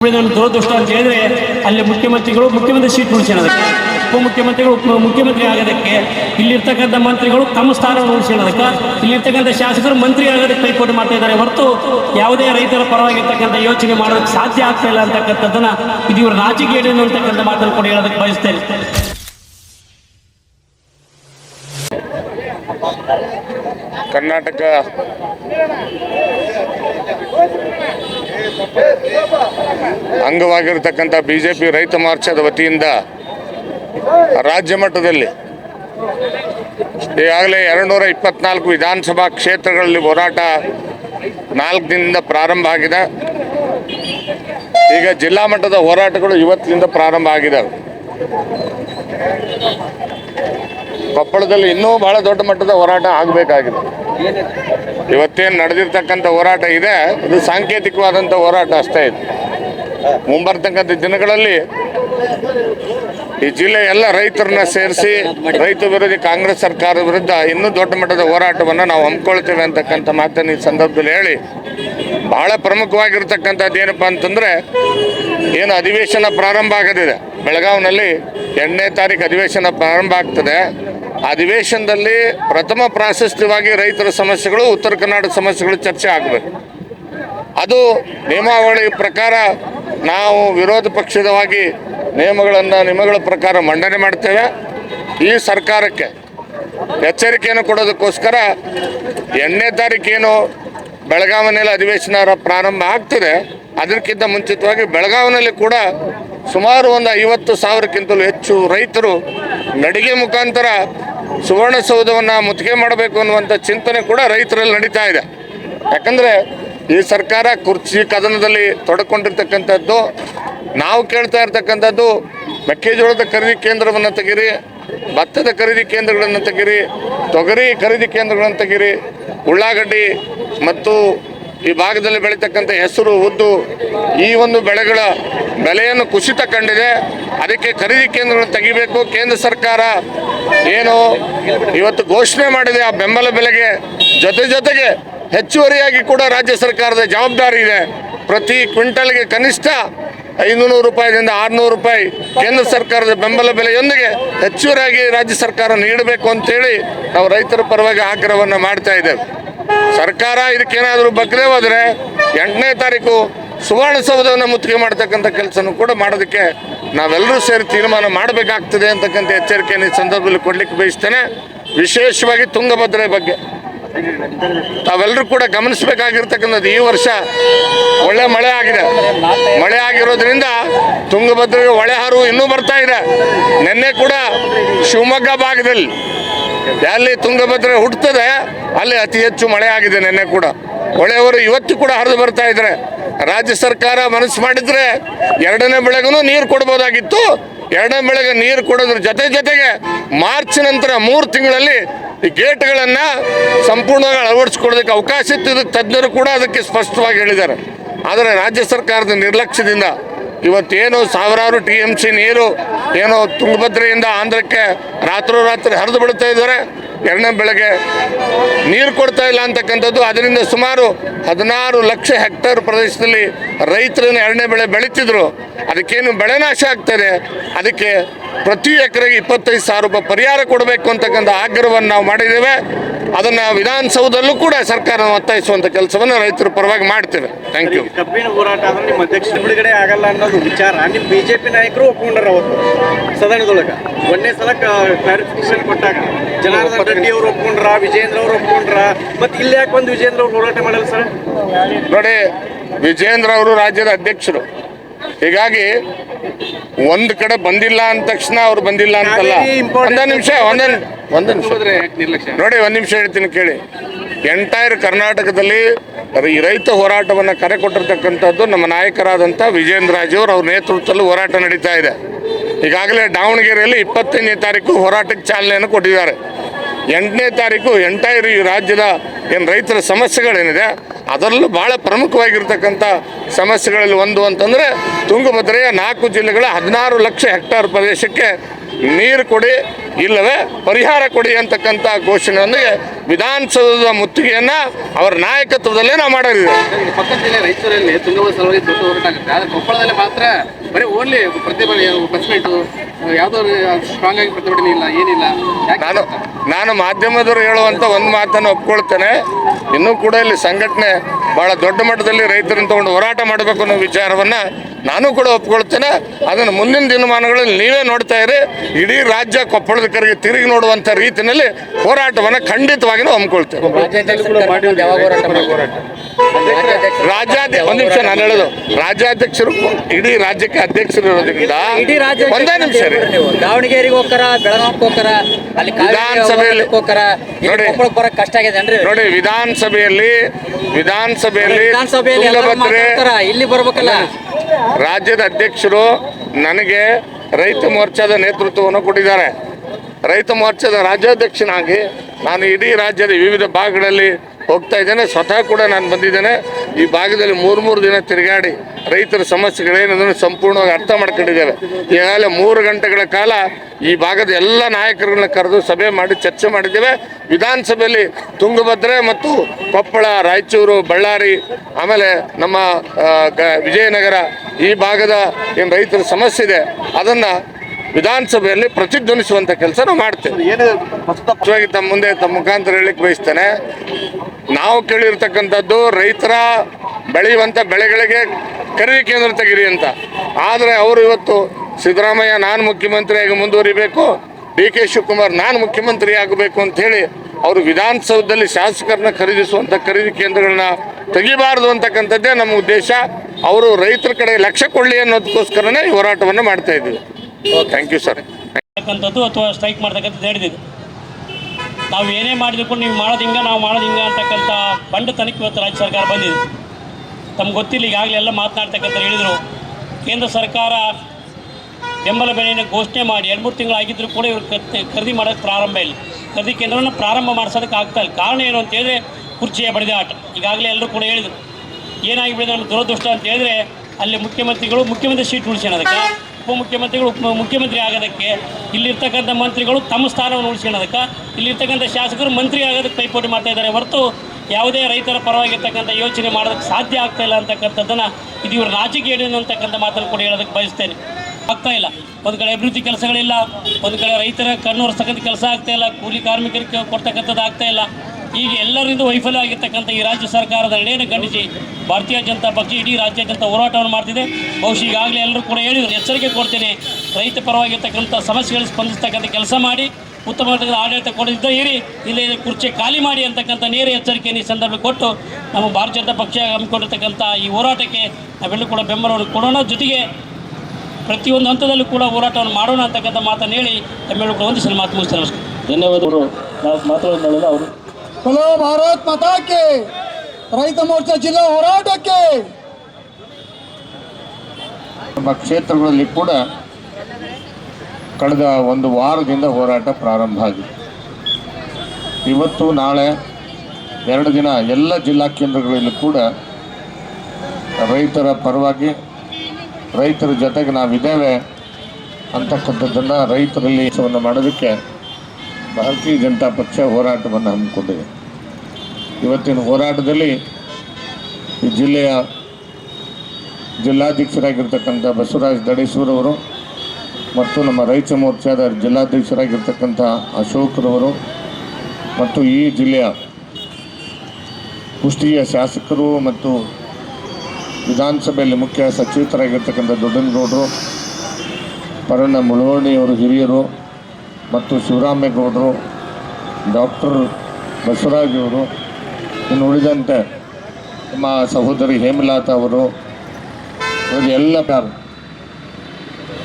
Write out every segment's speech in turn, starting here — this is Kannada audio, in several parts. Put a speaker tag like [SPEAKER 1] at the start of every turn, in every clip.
[SPEAKER 1] ದುರದೃಷ್ಟ ಅಂತ ಹೇಳಿದ್ರೆ ಅಲ್ಲಿ ಮುಖ್ಯಮಂತ್ರಿಗಳು ಮುಖ್ಯಮಂತ್ರಿ ಸೀಟ್ ಉಳಿಸಿರೋದಕ್ಕೆ ಉಪಮುಖ್ಯಮಂತ್ರಿಗಳು ಉಪ, ಮುಖ್ಯಮಂತ್ರಿ ಆಗೋದಕ್ಕೆ, ಇಲ್ಲಿರ್ತಕ್ಕಂಥ ಮಂತ್ರಿಗಳು ತಮ್ಮ ಸ್ಥಾನವನ್ನು ಉಳಿಸಿರೋದಕ್ಕೆ ಇಲ್ಲಿರ್ತಕ್ಕಂಥ ಶಾಸಕರು ಮಂತ್ರಿ ಆಗೋದಕ್ಕೆ ಕೈಕೊಟ್ಟು ಮಾಡ್ತಾ ಇದ್ದಾರೆ. ಹೊರತು ಯಾವುದೇ ರೈತರ ಪರವಾಗಿರ್ತಕ್ಕಂಥ ಯೋಚನೆ ಮಾಡೋದಕ್ಕೆ ಸಾಧ್ಯ ಆಗ್ತಾ ಇಲ್ಲ ಅಂತಕ್ಕಂಥದ್ದನ್ನ ಇದು ಇವರು ರಾಜಕೀಯ ಅಂತಕ್ಕಂಥ ಮಾತನ್ನು ಕೂಡ ಹೇಳೋದಕ್ಕೆ ಬಯಸ್ತೇನೆ.
[SPEAKER 2] ಕರ್ನಾಟಕ ಅಂಗವಾಗಿರತಕ್ಕಂಥ ಬಿ ಜೆ ಪಿ ರೈತ ಮಾರ್ಚಾದ ವತಿಯಿಂದ ರಾಜ್ಯ ಮಟ್ಟದಲ್ಲಿ ಈಗಾಗಲೇ ಎರಡುನೂರ ಇಪ್ಪತ್ನಾಲ್ಕು ವಿಧಾನಸಭಾ ಕ್ಷೇತ್ರಗಳಲ್ಲಿ ಹೋರಾಟ ನಾಲ್ಕು ದಿನದಿಂದ ಪ್ರಾರಂಭ ಆಗಿದೆ. ಈಗ ಜಿಲ್ಲಾ ಮಟ್ಟದ ಹೋರಾಟಗಳು ಇವತ್ತಿನಿಂದ ಪ್ರಾರಂಭ ಆಗಿದ್ದಾವೆ ಕೊಪ್ಪಳದಲ್ಲಿ ಇನ್ನೂ ಬಹಳ ದೊಡ್ಡ ಮಟ್ಟದ ಹೋರಾಟ ಆಗಬೇಕಾಗಿದೆ. ಇವತ್ತೇನು ನಡೆದಿರ್ತಕ್ಕಂಥ ಹೋರಾಟ ಇದೆ ಇದು ಸಾಂಕೇತಿಕವಾದಂಥ ಹೋರಾಟ ಅಷ್ಟೇ ಇದೆ. ಮುಂಬರ್ತಕ್ಕಂಥ ದಿನಗಳಲ್ಲಿ ಈ ಜಿಲ್ಲೆ ಎಲ್ಲ ರೈತರನ್ನ ಸೇರಿಸಿ, ರೈತ ವಿರೋಧಿ ಕಾಂಗ್ರೆಸ್ ಸರ್ಕಾರದ ವಿರುದ್ಧ ಇನ್ನೂ ದೊಡ್ಡ ಮಟ್ಟದ ಹೋರಾಟವನ್ನು ನಾವು ಹಮ್ಮಿಕೊಳ್ತೇವೆ ಅಂತಕ್ಕಂಥ ಮಾತನ್ನು ಈ ಸಂದರ್ಭದಲ್ಲಿ ಹೇಳಿ, ಬಹಳ ಪ್ರಮುಖವಾಗಿರ್ತಕ್ಕಂಥದ್ದು ಏನಪ್ಪ ಅಂತಂದರೆ, ಏನು ಅಧಿವೇಶನ ಪ್ರಾರಂಭ ಆಗದಿದೆ. ಬೆಳಗಾವಿನಲ್ಲಿ ಎಂಟನೇ ತಾರೀಕು ಅಧಿವೇಶನ ಪ್ರಾರಂಭ ಆಗ್ತದೆ. ಅಧಿವೇಶನದಲ್ಲಿ ಪ್ರಥಮ ಪ್ರಾಶಸ್ತ್ಯವಾಗಿ ರೈತರ ಸಮಸ್ಯೆಗಳು, ಉತ್ತರ ಕರ್ನಾಟಕ ಸಮಸ್ಯೆಗಳು ಚರ್ಚೆ ಆಗಬೇಕು. ಅದು ನಿಯಮಾವಳಿ ಪ್ರಕಾರ ನಾವು ವಿರೋಧ ಪಕ್ಷದವಾಗಿ ನಿಯಮಗಳನ್ನು, ನಿಯಮಗಳ ಪ್ರಕಾರ ಮಂಡನೆ ಮಾಡ್ತೇವೆ. ಈ ಸರ್ಕಾರಕ್ಕೆ ಎಚ್ಚರಿಕೆಯನ್ನು ಕೊಡೋದಕ್ಕೋಸ್ಕರ ಎಂಟನೇ ತಾರೀಕೇನು ಬೆಳಗಾವಿನಲ್ಲಿ ಅಧಿವೇಶನ ಪ್ರಾರಂಭ ಆಗ್ತದೆ. ಅದಕ್ಕಿಂತ ಮುಂಚಿತವಾಗಿ ಬೆಳಗಾವಿನಲ್ಲಿ ಕೂಡ ಸುಮಾರು ಒಂದು ಐವತ್ತು ಸಾವಿರಕ್ಕಿಂತಲೂ ಹೆಚ್ಚು ರೈತರು ನಡಿಗೆ ಮುಖಾಂತರ ಸುವರ್ಣಸೌಧವನ್ನು ಮುತ್ತಿಗೆ ಮಾಡಬೇಕು ಅನ್ನುವಂಥ ಚಿಂತನೆ ಕೂಡ ರೈತರಲ್ಲಿ ನಡೀತಾ ಇದೆ. ಯಾಕಂದರೆ ಈ ಸರ್ಕಾರ ಕುರ್ಚಿ ಕದನದಲ್ಲಿ ತೊಡಕೊಂಡಿರ್ತಕ್ಕಂಥದ್ದು, ನಾವು ಕೇಳ್ತಾ ಇರ್ತಕ್ಕಂಥದ್ದು, ಮೆಕ್ಕೆಜೋಳದ ಖರೀದಿ ಕೇಂದ್ರವನ್ನು ತೆಗೀರಿ ಭತ್ತದ ಖರೀದಿ ಕೇಂದ್ರಗಳನ್ನು ತೆಗೀರಿ ತೊಗರಿ ಖರೀದಿ ಕೇಂದ್ರಗಳನ್ನು ತೆಗೀರಿ ಉಳ್ಳಾಗಡ್ಡಿ ಮತ್ತು ಈ ಭಾಗದಲ್ಲಿ ಬೆಳೀತಕ್ಕಂಥ ಹೆಸರು, ಉದ್ದು ಈ ಒಂದು ಬೆಳೆಗಳ ಬೆಲೆಯನ್ನು ಕುಸಿತ ಕಂಡಿದೆ. ಅದಕ್ಕೆ ಖರೀದಿ ಕೇಂದ್ರಗಳನ್ನು ತೆಗಿಬೇಕು. ಕೇಂದ್ರ ಸರ್ಕಾರ ಏನು ಇವತ್ತು ಘೋಷಣೆ ಮಾಡಿದೆ. ಆ ಬೆಂಬಲ ಬೆಲೆಗೆ ಜೊತೆ ಜೊತೆಗೆ ಹೆಚ್ಚುವರಿಯಾಗಿ ಕೂಡ ರಾಜ್ಯ ಸರ್ಕಾರದ ಜವಾಬ್ದಾರಿ ಇದೆ. ಪ್ರತಿ ಕ್ವಿಂಟಲ್ಗೆ ಕನಿಷ್ಠ ಐನೂರು ರೂಪಾಯಿದಿಂದ ಆರುನೂರು ರೂಪಾಯಿ ಕೇಂದ್ರ ಸರ್ಕಾರದ ಬೆಂಬಲ ಬೆಲೆಯೊಂದಿಗೆ ಹೆಚ್ಚುವರಿಯಾಗಿ ರಾಜ್ಯ ಸರ್ಕಾರ ನೀಡಬೇಕು ಅಂತೇಳಿ ನಾವು ರೈತರ ಪರವಾಗಿ ಆಗ್ರಹವನ್ನು ಮಾಡ್ತಾ ಇದ್ದೇವೆ. ಸರ್ಕಾರ ಇದಕ್ಕೇನಾದರೂ ಬಗ್ಗದೆ ಹೋದರೆ ಎಂಟನೇ ತಾರೀಕು ಸುವರ್ಣಸೌಧವನ್ನು ಮುತ್ತಿಗೆ ಮಾಡ್ತಕ್ಕಂಥ ಕೆಲಸನೂ ಕೂಡ ಮಾಡೋದಕ್ಕೆ ನಾವೆಲ್ಲರೂ ಸೇರಿ ತೀರ್ಮಾನ ಮಾಡಬೇಕಾಗ್ತದೆ ಅಂತಕ್ಕಂಥ ಎಚ್ಚರಿಕೆಯನ್ನು ಈ ಸಂದರ್ಭದಲ್ಲಿ ಕೊಡ್ಲಿಕ್ಕೆ ಬಯಸ್ತೇನೆ. ವಿಶೇಷವಾಗಿ ತುಂಗಭದ್ರೆ ಬಗ್ಗೆ. ತಾವೆಲ್ಲರೂ ಕೂಡ ಗಮನಿಸಬೇಕಾಗಿರ್ತಕ್ಕಂಥದ್ದು ಈ ವರ್ಷ ಒಳ್ಳೆ ಮಳೆ ಆಗಿದೆ. ಮಳೆ ಆಗಿರೋದ್ರಿಂದ ತುಂಗಭದ್ರೆಗೆ ಒಳೆ ಹರು ಇನ್ನೂ ಬರ್ತಾ ಇದೆ. ನಿನ್ನೆ ಕೂಡ ಶಿವಮೊಗ್ಗ ಭಾಗದಲ್ಲಿ ಎಲ್ಲಿ ತುಂಗಭದ್ರೆ ಹುಟ್ಟುತ್ತದೆ ಅಲ್ಲಿ ಅತಿ ಹೆಚ್ಚು ಮಳೆ ಆಗಿದೆ ನಿನ್ನೆ ಕೂಡ. ಹೊಳೆಯವರು ಇವತ್ತು ಕೂಡ ಹರಿದು ಬರ್ತಾ ಇದ್ದಾರೆ. ರಾಜ್ಯ ಸರ್ಕಾರ ಮನಸ್ಸು ಮಾಡಿದ್ರೆ ಎರಡನೇ ಬೆಳೆಗೂ ನೀರು ಕೊಡ್ಬೋದಾಗಿತ್ತು. ಎರಡನೇ ಬೆಳೆಗೆ ನೀರು ಕೊಡೋದ್ರ ಜೊತೆ ಜೊತೆಗೆ ಮಾರ್ಚ್ ನಂತರ ಮೂರು ತಿಂಗಳಲ್ಲಿ ಈ ಗೇಟ್ಗಳನ್ನು ಸಂಪೂರ್ಣವಾಗಿ ಅಳವಡಿಸ್ಕೊಡೋದಕ್ಕೆ ಅವಕಾಶ ಇತ್ತು. ತಜ್ಞರು ಕೂಡ ಅದಕ್ಕೆ ಸ್ಪಷ್ಟವಾಗಿ ಹೇಳಿದ್ದಾರೆ. ಆದರೆ ರಾಜ್ಯ ಸರ್ಕಾರದ ನಿರ್ಲಕ್ಷ್ಯದಿಂದ ಇವತ್ತೇನು ಸಾವಿರಾರು ಟಿ ಎಂ ಸಿ ನೀರು ಏನೋ ತುಂಗಭದ್ರೆಯಿಂದ ಆಂಧ್ರಕ್ಕೆ ರಾತ್ರೋರಾತ್ರಿ ಹರಿದು ಬಿಡ್ತಾ ಇದ್ದಾರೆ. ಎರಡನೇ ಬೆಳಗ್ಗೆ ನೀರು ಕೊಡ್ತಾ ಇಲ್ಲ ಅಂತಕ್ಕಂಥದ್ದು. ಅದರಿಂದ ಸುಮಾರು ಹದಿನಾರು ಲಕ್ಷ ಹೆಕ್ಟೇರ್ ಪ್ರದೇಶದಲ್ಲಿ ರೈತರನ್ನು ಎರಡನೇ ಬೆಳೆ ಬೆಳೀತಿದ್ರು. ಅದಕ್ಕೇನು ಬೆಳೆ ನಾಶ ಆಗ್ತದೆ ಅದಕ್ಕೆ ಪ್ರತಿ ಎಕರೆಗೆ ಇಪ್ಪತ್ತೈದು ಸಾವಿರ ರೂಪಾಯಿ ಪರಿಹಾರ ಕೊಡಬೇಕು ಅಂತಕ್ಕಂಥ ಆಗ್ರಹವನ್ನು ನಾವು ಮಾಡಿದ್ದೇವೆ. ಅದನ್ನು ವಿಧಾನಸೌಧದಲ್ಲೂ ಕೂಡ ಸರ್ಕಾರ ಒತ್ತಾಯಿಸುವಂಥ ಕೆಲಸವನ್ನು ರೈತರ ಪರವಾಗಿ ಮಾಡ್ತೇವೆ. ಥ್ಯಾಂಕ್ ಯು
[SPEAKER 3] ಕಬ್ಬಿನ ಹೋರಾಟ ಆದ್ರೆ ನಿಮ್ಮ ಅಧ್ಯಕ್ಷ ಬಿಡುಗಡೆ ಆಗಲ್ಲ ಅನ್ನೋದು ವಿಚಾರ. ನಿಮ್ಮ ಬಿಜೆಪಿ ನಾಯಕರು ಒಪ್ಕೊಂಡಾರ ಅವರು ಸದನದೊಳಗೆ. ಒಂದೇ ಸಲ ಕ್ಲಾರಿಫಿಕೇಶನ್ ಕೊಟ್ಟಾಗ ಜನಾರ್ದನ್ ರೆಡ್ಡಿ ಅವರು ಒಪ್ಕೊಂಡ್ರ ವಿಜೇಂದ್ರ ಅವರು ಒಪ್ಕೊಂಡ್ರ ಮತ್ತೆ ಇಲ್ಲಿ ಯಾಕೆ ಬಂದು ವಿಜೇಂದ್ರ ಅವರು ಹೋರಾಟ ಮಾಡಲ್ಲ ಸರ್?
[SPEAKER 2] ನೋಡಿ ವಿಜೇಂದ್ರ ಅವರು ರಾಜ್ಯದ ಅಧ್ಯಕ್ಷರು. ಹೀಗಾಗಿ ಒಂದ್ ಕಡೆ ಬಂದಿಲ್ಲ ಅಂದ ತಕ್ಷಣ ಅವ್ರು ಬಂದಿಲ್ಲ ಅಂತಲ್ಲ. ಒಂದೇ ನಿಮಿಷ ಒಂದೇ ಒಂದೇ ನಿಮಿಷ. ನೋಡಿ ಒಂದ್ ನಿಮಿಷ ಹೇಳ್ತೀನಿ ಕೇಳಿ. ಎಂಟೈರ್ ಕರ್ನಾಟಕದಲ್ಲಿ ಈ ರೈತ ಹೋರಾಟವನ್ನು ಕರೆ ಕೊಟ್ಟಿರ್ತಕ್ಕಂಥದ್ದು ನಮ್ಮ ನಾಯಕರಾದಂಥ ವಿಜೇಂದ್ರ ರಾಜ್ ಅವರು ಅವ್ರ ನೇತೃತ್ವದಲ್ಲಿ ಹೋರಾಟ ನಡೀತಾ ಇದೆ. ಈಗಾಗಲೇ ದಾವಣಗೆರೆಯಲ್ಲಿ ಇಪ್ಪತ್ತೈದನೇ ತಾರೀಕು ಹೋರಾಟಕ್ಕೆ ಚಾಲನೆಯನ್ನು ಕೊಟ್ಟಿದ್ದಾರೆ. ಎಂಟನೇ ತಾರೀಕು ಎಂಟೈರ್ ಈ ರಾಜ್ಯದ ಏನು ರೈತರ ಸಮಸ್ಯೆಗಳೇನಿದೆ ಅದರಲ್ಲೂ ಭಾಳ ಪ್ರಮುಖವಾಗಿರ್ತಕ್ಕಂಥ ಸಮಸ್ಯೆಗಳಲ್ಲಿ ಒಂದು ಅಂತಂದರೆ ತುಂಗಭದ್ರೆಯ ನಾಲ್ಕು ಜಿಲ್ಲೆಗಳ ಹದಿನಾರು ಲಕ್ಷ ಹೆಕ್ಟಾರ್ ಪ್ರದೇಶಕ್ಕೆ ನೀರು ಕೊಡಿ ಇಲ್ಲವೇ? ಪರಿಹಾರ ಕೊಡಿ ಅಂತಕ್ಕಂಥ ಘೋಷಣೆಯೊಂದಿಗೆ ವಿಧಾನಸೌಧದ ಮುತ್ತಿಗೆಯನ್ನು ಅವರ ನಾಯಕತ್ವದಲ್ಲೇ ನಾವು ಮಾಡಿದ್ದೀವಿ
[SPEAKER 3] ಪಕ್ಕದ ಜಿಲ್ಲೆ ರಾಯಚೂರಲ್ಲಿ ತುಂಗಭದ್ರಾ ಸಲುವಾಗಿ ದೊಡ್ಡ ಹೋರಾಟ ಆಗುತ್ತೆ. ಕೊಪ್ಪಳದಲ್ಲಿ ಮಾತ್ರ ಬರೀ ಓನ್ಲಿ ಪ್ರತಿಭಟನೆ ಪ್ರೆಸ್ ಮೀಟ್ ಯಾವುದೋ ಸ್ಟ್ರಾಂಗ್ ಆಗಿ ಪ್ರತಿಭಟನೆ ಇಲ್ಲ ಏನಿಲ್ಲ.
[SPEAKER 2] ನಾನು ನಾನು ಮಾಧ್ಯಮದವರು ಹೇಳುವಂಥ ಒಂದು ಮಾತನ್ನು ಒಪ್ಕೊಳ್ತೇನೆ. ಇನ್ನೂ ಕೂಡ ಇಲ್ಲಿ ಸಂಘಟನೆ ಭಾಳ ದೊಡ್ಡ ಮಟ್ಟದಲ್ಲಿ ರೈತರನ್ನು ತಗೊಂಡು ಹೋರಾಟ ಮಾಡಬೇಕು ಅನ್ನೋ ವಿಚಾರವನ್ನು ನಾನು ಕೂಡ ಒಪ್ಕೊಳ್ತೇನೆ. ಅದನ್ನು ಮುಂದಿನ ದಿನಮಾನಗಳಲ್ಲಿ ನೀವೇ ನೋಡ್ತಾ ಇರಿ. ಇಡೀ ರಾಜ್ಯ ಕೊಪ್ಪಳದ ಕರೆಗೆ ತಿರುಗಿ ನೋಡುವಂಥ ರೀತಿಯಲ್ಲಿ ಹೋರಾಟವನ್ನು ಖಂಡಿತವಾಗಿ ನಾವು ಹಮ್ಮಿಕೊಳ್ತೇವೆ. ರಾಜ್ಯಾಧ್ಯ ಒಂದು ನಿಮಿಷ ನಾನು ಹೇಳೋದು. ರಾಜ್ಯಾಧ್ಯಕ್ಷರು ಇಡೀ ರಾಜ್ಯಕ್ಕೆ ಅಧ್ಯಕ್ಷರು ಇರೋದ್ರಿಂದ ಒಂದೇ ನಿಮಿಷ ರೀ
[SPEAKER 4] ದಾವಣಗೆರೆಗೆ ಹೋಗ್ತಾರ ಬೆಳಗಾವಿಗೆ ಹೋಗ್ತಾರ ಅಲ್ಲಿ
[SPEAKER 2] ವಿಧಾನಸಭೆಯಲ್ಲಿ-
[SPEAKER 4] ಹೋಗ್ತಾರ
[SPEAKER 2] ನೋಡಿ.
[SPEAKER 4] ಬರಕ್ ಕಷ್ಟ ಆಗಿದೆ
[SPEAKER 2] ನೋಡಿ ವಿಧಾನಸಭೆಯಲ್ಲಿ ವಿಧಾನಸಭೆಯಲ್ಲಿ
[SPEAKER 4] ವಿಧಾನಸಭೆಯಲ್ಲಿ ಇಲ್ಲಿ ಬರ್ಬೇಕಲ್ಲ.
[SPEAKER 2] ರಾಜ್ಯದ ಅಧ್ಯಕ್ಷರು ನನಗೆ ರೈತ ಮೋರ್ಚಾದ ನೇತೃತ್ವವನ್ನು ಕೊಟ್ಟಿದ್ದಾರೆ. ರೈತ ಮೋರ್ಚಾದ ರಾಜ್ಯಾಧ್ಯಕ್ಷನಾಗಿ ನಾನು ಇಡೀ ರಾಜ್ಯದ ವಿವಿಧ ಭಾಗಗಳಲ್ಲಿ ಹೋಗ್ತಾ ಇದ್ದೇನೆ. ಸ್ವತಃ ಕೂಡ ನಾನು ಬಂದಿದ್ದೇನೆ. ಈ ಭಾಗದಲ್ಲಿ ಮೂರು ಮೂರು ದಿನ ತಿರುಗಾಡಿ ರೈತರ ಸಮಸ್ಯೆಗಳೇನದನ್ನು ಸಂಪೂರ್ಣವಾಗಿ ಅರ್ಥ ಮಾಡ್ಕೊಂಡಿದ್ದೇವೆ. ಈಗಾಗಲೇ ಮೂರು ಗಂಟೆಗಳ ಕಾಲ ಈ ಭಾಗದ ಎಲ್ಲ ನಾಯಕರನ್ನ ಕರೆದು ಸಭೆ ಮಾಡಿ ಚರ್ಚೆ ಮಾಡಿದ್ದೇವೆ. ವಿಧಾನಸಭೆಯಲ್ಲಿ ತುಂಗಭದ್ರೆ ಮತ್ತು ಕೊಪ್ಪಳ, ರಾಯಚೂರು, ಬಳ್ಳಾರಿ, ಆಮೇಲೆ ನಮ್ಮ ವಿಜಯನಗರ ಈ ಭಾಗದ ಏನು ರೈತರ ಸಮಸ್ಯೆ ಇದೆ, ಅದನ್ನು ವಿಧಾನಸಭೆಯಲ್ಲಿ ಪ್ರತಿಧ್ವನಿಸುವಂಥ ಕೆಲಸ ನಾವು ಮಾಡ್ತೇವೆ. ತಮ್ಮ ಮುಂದೆ ತಮ್ಮ ಮುಖಾಂತರ ಹೇಳಿಕ್ ಬಯಸ್ತೇನೆ. ನಾವು ಕೇಳಿರ್ತಕ್ಕಂಥದ್ದು ರೈತರ ಬೆಳೆಯುವಂಥ ಬೆಳೆಗಳಿಗೆ ಖರೀದಿ ಕೇಂದ್ರ ತೆಗಿರಿ ಅಂತ. ಆದರೆ ಅವರು ಇವತ್ತು ಸಿದ್ದರಾಮಯ್ಯ ನಾನು ಮುಖ್ಯಮಂತ್ರಿಯಾಗಿ ಮುಂದುವರಿಬೇಕು ಡಿ ಕೆ ಶಿವಕುಮಾರ್ ನಾನು ಮುಖ್ಯಮಂತ್ರಿ ಆಗಬೇಕು ಅಂತ ಹೇಳಿ ಅವರು ವಿಧಾನಸೌಧದಲ್ಲಿ ಶಾಸಕರನ್ನ ಖರೀದಿಸುವಂಥ ಖರೀದಿ ಕೇಂದ್ರಗಳನ್ನ ತೆಗಿಬಾರದು ಅಂತಕ್ಕಂಥದ್ದೇ ನಮ್ಮ ಉದ್ದೇಶ. ಅವರು ರೈತರ ಕಡೆ ಲಕ್ಷ ಕೊಡಲಿ ಅನ್ನೋದಕ್ಕೋಸ್ಕರನೇ ಈ ಹೋರಾಟವನ್ನು ಮಾಡ್ತಾ ಇದ್ದೀವಿ. ಥ್ಯಾಂಕ್ ಯು ಸರ್
[SPEAKER 1] ಮಾಡ್ತಕ್ಕಂಥದ್ದು ಅಥವಾ ಸ್ಟ್ರೈಕ್ ಮಾಡ್ತಕ್ಕಂಥದ್ದು ನಡೆದಿದೆ ನಾವು ಏನೇ ಮಾಡಿದ್ರು ನೀವು ಮಾಡೋದು ಹಿಂಗೆ, ನಾವು ಮಾಡೋದು ಹಿಂಗೆ ಅಂತಕ್ಕಂಥ ಬಂಡತನಕ್ಕೆ ಇವತ್ತು ರಾಜ್ಯ ಸರ್ಕಾರ ಬಂದಿದೆ. ತಮ್ಗೆ ಗೊತ್ತಿಲ್ಲ, ಈಗಾಗಲೇ ಎಲ್ಲ ಮಾತನಾಡ್ತಕ್ಕಂಥ ಹೇಳಿದರು. ಕೇಂದ್ರ ಸರ್ಕಾರ ಬೆಂಬಲ ಬೆಲೆಯನ್ನು ಘೋಷಣೆ ಮಾಡಿ ಎರಡು ಮೂರು ತಿಂಗಳು ಆಗಿದ್ರು ಕೂಡ ಇವರು ಖರೀದಿ ಮಾಡೋಕ್ಕೆ ಪ್ರಾರಂಭ ಇಲ್ಲ. ಖರೀದಿ ಕೇಂದ್ರವನ್ನು ಪ್ರಾರಂಭ ಮಾಡಿಸೋದಕ್ಕೆ ಆಗ್ತಾ ಇಲ್ಲ. ಕಾರಣ ಏನು ಅಂತ ಹೇಳಿದ್ರೆ ಕುರ್ಚಿಯ ಬಡಿದಾಟ ಈಗಾಗಲೇ ಎಲ್ಲರೂ ಕೂಡ ಹೇಳಿದರು. ಏನಾಗಿಬಿಡಿದೆ ನಮ್ಮ ದುರದೃಷ್ಟ ಅಂತ ಹೇಳಿದ್ರೆ ಅಲ್ಲಿ ಮುಖ್ಯಮಂತ್ರಿಗಳು ಮುಖ್ಯಮಂತ್ರಿ ಸೀಟ್ ಉಳಿಸ್ಕೊಳ್ಳೋದಕ್ಕೆ ಉಪಮುಖ್ಯಮಂತ್ರಿಗಳು ಉಪ ಮುಖ್ಯಮಂತ್ರಿ ಆಗೋದಕ್ಕೆ ಇಲ್ಲಿರ್ತಕ್ಕಂಥ ಮಂತ್ರಿಗಳು ತಮ್ಮ ಸ್ಥಾನವನ್ನು ಉಳಿಸ್ಕೊಳ್ಳೋದಕ್ಕೆ ಇಲ್ಲಿರ್ತಕ್ಕಂಥ ಶಾಸಕರು ಮಂತ್ರಿ ಆಗೋದಕ್ಕೆ ಪೈಪೋಟಿ ಮಾಡ್ತಾ ಇದ್ದಾರೆ. ಹೊರತು ಯಾವುದೇ ರೈತರ ಪರವಾಗಿರ್ತಕ್ಕಂಥ ಯೋಚನೆ ಮಾಡೋದಕ್ಕೆ ಸಾಧ್ಯ ಆಗ್ತಾ ಇಲ್ಲ ಅಂತಕ್ಕಂಥದ್ದನ್ನು ಇದು ಇವರು ರಾಜಕೀಯ ಅಂತಕ್ಕಂಥ ಮಾತನ್ನು ಕೂಡ ಹೇಳೋದಕ್ಕೆ ಬಯಸ್ತೇನೆ. ಆಗ್ತಾ ಇಲ್ಲ. ಒಂದು ಕಡೆ ಅಭಿವೃದ್ಧಿ ಕೆಲಸಗಳಿಲ್ಲ. ಒಂದು ಕಡೆ ರೈತರ ಕಣ್ಣು ಹೊರಿಸ್ತಕ್ಕಂಥ ಕೆಲಸ ಆಗ್ತಾ ಇಲ್ಲ. ಕೂಲಿ ಕಾರ್ಮಿಕರಿಗೆ ಕೊಡ್ತಕ್ಕಂಥದ್ದು ಆಗ್ತಾ ಇಲ್ಲ. ಈಗ ಎಲ್ಲರಿಂದ ವೈಫಲ್ಯ ಆಗಿರ್ತಕ್ಕಂಥ ಈ ರಾಜ್ಯ ಸರ್ಕಾರದ ನಡೆಯನ್ನು ಖಂಡಿಸಿ ಭಾರತೀಯ ಜನತಾ ಪಕ್ಷ ಇಡೀ ರಾಜ್ಯಾದ್ಯಂತ ಹೋರಾಟವನ್ನು ಮಾಡ್ತಿದೆ. ಬಹುಶಃ ಈಗಾಗಲೇ ಎಲ್ಲರೂ ಕೂಡ ಹೇಳಿದ್ರು, ಎಚ್ಚರಿಕೆ ಕೊಡ್ತೇನೆ. ರೈತ ಪರವಾಗಿರ್ತಕ್ಕಂಥ ಸಮಸ್ಯೆಗಳಿಗೆ ಸ್ಪಂದಿಸ್ತಕ್ಕಂಥ ಕೆಲಸ ಮಾಡಿ, ಉತ್ತಮ ಮಟ್ಟದ ಆಡಳಿತ ಕೊಡದಿದ್ದ ಇರಿ, ಇಲ್ಲಿ ಕುರ್ಚಿ ಖಾಲಿ ಮಾಡಿ ಅಂತಕ್ಕಂಥ ನೇರ ಎಚ್ಚರಿಕೆಯನ್ನು ಈ ಸಂದರ್ಭ ಕೊಟ್ಟು ನಮ್ಮ ಭಾರತೀಯ ಜನತಾ ಪಕ್ಷ ಹಮ್ಮಿಕೊಂಡಿರ್ತಕ್ಕಂಥ ಈ ಹೋರಾಟಕ್ಕೆ ನಾವೆಲ್ಲರೂ ಕೂಡ ಬೆಂಬಲವನ್ನು ಕೊಡೋಣ. ಜೊತೆಗೆ ಪ್ರತಿಯೊಂದು ಹಂತದಲ್ಲೂ ಕೂಡ ಹೋರಾಟವನ್ನು ಮಾಡೋಣ ಅಂತಕ್ಕಂಥ ಮಾತನ್ನು ಹೇಳಿ, ತಮ್ಮೆಲ್ಲರೂ ಕೂಡ ಒಂದಿಸಲು ಮಾತು ಮುಗಿಸ್ತಾರೆ ಧನ್ಯವಾದಗಳು. ನಾವು ಮಾತಾಡೋದು ಅವರು
[SPEAKER 5] ಕೊಲೋ ಭಾರತ್ ಮತಾಕ್ಕೆ. ರೈತ ಮೋರ್ಚಾ ಜಿಲ್ಲಾ ಹೋರಾಟಕ್ಕೆ.
[SPEAKER 2] ನಮ್ಮ ಕ್ಷೇತ್ರಗಳಲ್ಲಿ ಕೂಡ ಕಳೆದ ಒಂದು ವಾರದಿಂದ ಹೋರಾಟ ಪ್ರಾರಂಭ ಆಗಿದೆ. ಇವತ್ತು, ನಾಳೆ, ಎರಡು ದಿನ ಎಲ್ಲ ಜಿಲ್ಲಾ ಕೇಂದ್ರಗಳಲ್ಲಿ ಕೂಡ ರೈತರ ಪರವಾಗಿ ರೈತರ ಜೊತೆಗೆ ನಾವಿದ್ದೇವೆ ಅಂತಕ್ಕಂಥದ್ದನ್ನು ರೈತರಲ್ಲಿ ಮಾಡೋದಕ್ಕೆ ಭಾರತೀಯ ಜನತಾ ಪಕ್ಷ ಹೋರಾಟವನ್ನು ಹಮ್ಮಿಕೊಂಡಿದೆ. ಇವತ್ತಿನ ಹೋರಾಟದಲ್ಲಿ ಈ ಜಿಲ್ಲೆಯ ಜಿಲ್ಲಾಧ್ಯಕ್ಷರಾಗಿರ್ತಕ್ಕಂಥ ಬಸವರಾಜ್ ದಡೇಶ್ವರವರು ಮತ್ತು ನಮ್ಮ ರೈತ ಮೋರ್ಚಾದ ಜಿಲ್ಲಾಧ್ಯಕ್ಷರಾಗಿರ್ತಕ್ಕಂಥ ಅಶೋಕ್ರವರು ಮತ್ತು ಈ ಜಿಲ್ಲೆಯ ಕುಷ್ಟಿಯ ಶಾಸಕರು ಮತ್ತು ವಿಧಾನಸಭೆಯಲ್ಲಿ ಮುಖ್ಯ ಸಚಿವರಾಗಿರ್ತಕ್ಕಂಥ ದೊಡ್ಡನಗೌಡರು ಪರಣ್ಣ ಮುಳವಳ್ಳಿಯವರು ಹಿರಿಯರು ಮತ್ತು ಶಿವರಾಮೇಗೌಡರು, ಡಾಕ್ಟರ್ ಬಸವರಾಜ್ ಅವರು, ಇನ್ನು ಉಳಿದಂತೆ ನಮ್ಮ ಸಹೋದರಿ ಹೇಮಲತಾ ಅವರು ಎಲ್ಲ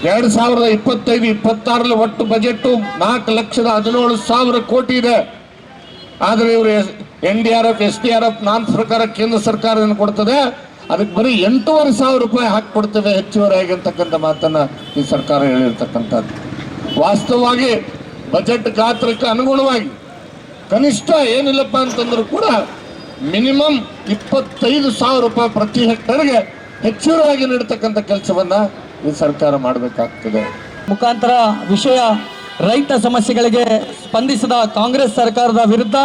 [SPEAKER 2] ಎರಡು ಸಾವಿರದ ಇಪ್ಪತ್ತೈದು ಇಪ್ಪತ್ತಾರಲ್ಲಿ ಒಟ್ಟು ಬಜೆಟ್ಟು ನಾಲ್ಕು ಲಕ್ಷದ ಹದಿನೇಳು ಸಾವಿರ ಕೋಟಿ ಇದೆ. ಆದರೆ ಇವರು N D R F, S D R F ನಾನ್ ಪ್ರಕಾರ ಕೇಂದ್ರ ಸರ್ಕಾರ ಏನು ಕೊಡ್ತದೆ. ಅದಕ್ಕೆ ಬರೀ ಎಂಟೂವರೆ ಸಾವಿರ ರೂಪಾಯಿ ಹಾಕಿ ಹಾಕಿಕೊಡ್ತೇವೆ ಹೆಚ್ಚುವರಿ ಆಗಿರ್ತಕ್ಕಂಥ ಮಾತನ್ನು ಈ ಸರ್ಕಾರ ಹೇಳಿರ್ತಕ್ಕಂಥದ್ದು. ವಾಸ್ತವವಾಗಿ ಬಜೆಟ್ ಗಾತ್ರಕ್ಕೆ ಅನುಗುಣವಾಗಿ ಕನಿಷ್ಠ ಏನಿಲ್ಲಪ್ಪ ಅಂತಂದ್ರೂ ಕೂಡ ಮಿನಿಮಮ್ ಇಪ್ಪತ್ತೈದು ಸಾವಿರ ರೂಪಾಯಿ ಪ್ರತಿ ಹೆಕ್ಟರ್ಗೆ ಹೆಚ್ಚುವರಿಯಾಗಿ ನೀಡತಕ್ಕಂಥ ಕೆಲಸವನ್ನ ಈ ಸರ್ಕಾರ ಮಾಡಬೇಕಾಗ್ತದೆ.
[SPEAKER 5] ಮುಖಾಂತರ ವಿಷಯ ರೈತ ಸಮಸ್ಯೆಗಳಿಗೆ ಸ್ಪಂದಿಸಿದ ಕಾಂಗ್ರೆಸ್ ಸರ್ಕಾರದ ವಿರುದ್ಧ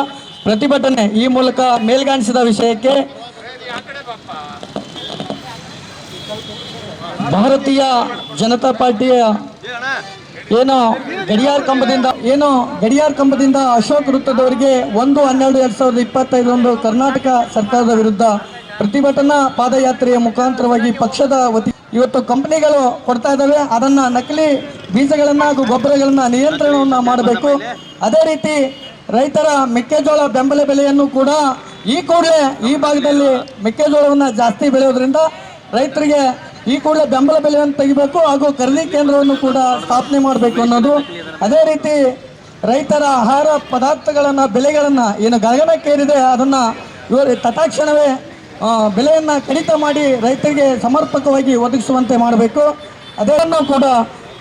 [SPEAKER 5] ಪ್ರತಿಭಟನೆ ಈ ಮೂಲಕ ಮೇಲ್ಗಾಣಿಸಿದ ವಿಷಯಕ್ಕೆ ಭಾರತೀಯ ಜನತಾ ಪಾರ್ಟಿಯ ಏನು ಗಡಿಯಾರ್ ಕಂಬದಿಂದ, ಏನು ಗಡಿಯಾರ್ ಕಂಬದಿಂದ ಅಶೋಕ್ ವೃತ್ತದವರಿಗೆ ಒಂದು ಹನ್ನೆರಡು ಎರಡ್ ಸಾವಿರದ ಇಪ್ಪತ್ತೈದರಂದು ಕರ್ನಾಟಕ ಸರ್ಕಾರದ ವಿರುದ್ಧ ಪ್ರತಿಭಟನಾ ಪಾದಯಾತ್ರೆಯ ಮುಖಾಂತರವಾಗಿ ಪಕ್ಷದ ವತಿ, ಇವತ್ತು ಕಂಪನಿಗಳು ಕೊಡ್ತಾ ಇದ್ದಾವೆ, ಅದನ್ನ ನಕಲಿ ಬೀಜಗಳನ್ನು ಹಾಗೂ ಗೊಬ್ಬರಗಳನ್ನು ನಿಯಂತ್ರಣವನ್ನು ಮಾಡಬೇಕು. ಅದೇ ರೀತಿ ರೈತರ ಮೆಕ್ಕೆಜೋಳ ಬೆಂಬಲ ಬೆಲೆಯನ್ನು ಕೂಡ ಈ ಕೂಡಲೇ ಈ ಭಾಗದಲ್ಲಿ ಮೆಕ್ಕೆಜೋಳವನ್ನು ಜಾಸ್ತಿ ಬೆಳೆಯೋದ್ರಿಂದ ರೈತರಿಗೆ ಈ ಕೂಡಲೇ ಬೆಂಬಲ ಬೆಲೆಯನ್ನು ತೆಗಿಬೇಕು ಹಾಗೂ ಖರೀದಿ ಕೇಂದ್ರವನ್ನು ಕೂಡ ಸ್ಥಾಪನೆ ಮಾಡಬೇಕು ಅನ್ನೋದು. ಅದೇ ರೀತಿ ರೈತರ ಆಹಾರ ಪದಾರ್ಥಗಳನ್ನು, ಬೆಲೆಗಳನ್ನು ಏನು ಗಗನಕ್ಕೇರಿದೆ, ಅದನ್ನು ಇವರು ತತ್ಕ್ಷಣವೇ ಬೆಲೆಯನ್ನು ಕಡಿತ ಮಾಡಿ ರೈತರಿಗೆ ಸಮರ್ಪಕವಾಗಿ ಒದಗಿಸುವಂತೆ ಮಾಡಬೇಕು. ಅದನ್ನು ಕೂಡ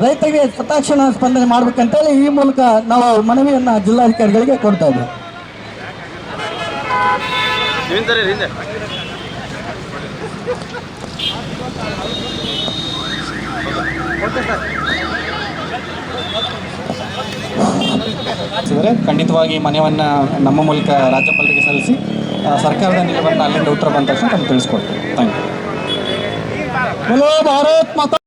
[SPEAKER 5] ರೈತರಿಗೆ ತತ್ಕ್ಷಣ ಸ್ಪಂದನೆ ಮಾಡಬೇಕಂತೇಳಿ ಈ ಮೂಲಕ ನಾವು ಮನವಿಯನ್ನು ಜಿಲ್ಲಾಧಿಕಾರಿಗಳಿಗೆ ಕೊಡ್ತಾ ಇದ್ದೇವೆ
[SPEAKER 6] ಇದ್ದಾರೆ ಖಂಡಿತವಾಗಿ ಮನೆಯನ್ನ ನಮ್ಮ ಮೂಲಕ ರಾಜ್ಯಪಾಲರಿಗೆ ಸಲ್ಲಿಸಿ ಸರ್ಕಾರದ ನಿಲುವನ್ನು ಅಲ್ಲಿಂದ ಉತ್ತರ ಬಂದ ತಕ್ಷಣ ನಮ್ಗೆ ತಿಳಿಸ್ಕೊಡ್ತೀವಿ. Thank you.
[SPEAKER 5] ಭಾರತ್ ಮಾತಾ